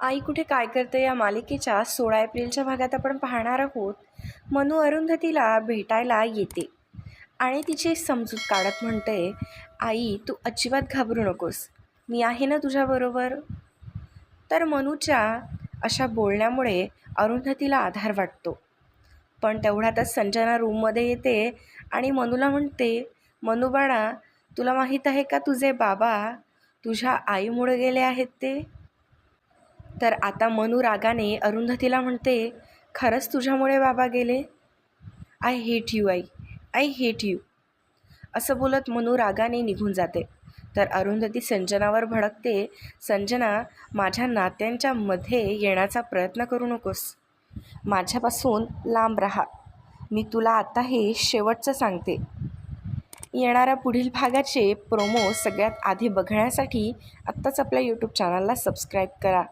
आई कुठे काय करते या मालिकेच्या सोळा एप्रिलच्या भागात आपण पाहणार आहोत. मनू अरुंधतीला भेटायला येते. आणि तिची समजूत काढत म्हणते आई तू अजिबात घाबरू नकोस. मी आहे ना तुझ्याबरोबर. तर मनूच्या अशा बोलण्यामुळे अरुंधतीला आधार वाटतो. पण तेवढ्यातच संजना रूममध्ये येते आणि मनूला म्हणते मनूबाळा तुला माहीत आहे का तुझे बाबा तुझ्या आईमुळे गेले आहेत ते? तर आता मनू रागाने अरुंधतीला म्हणते खरंच तुझ्यामुळे बाबा गेले? आय हेट यू आई. आय हेट यू असं बोलत मनू रागाने निघून जाते. तर अरुंधती संजनावर भडकते. संजना माझ्या नात्यांच्या मध्ये येण्याचा प्रयत्न करू नकोस. माझ्यापासून लांब राहा. मी तुला आता हे शेवटचं सांगते. येणाऱ्या पुढील भागाचे प्रोमो सगळ्यात आधी बघण्यासाठी आत्ताच आपल्या यूट्यूब चॅनलला सबस्क्राईब करा.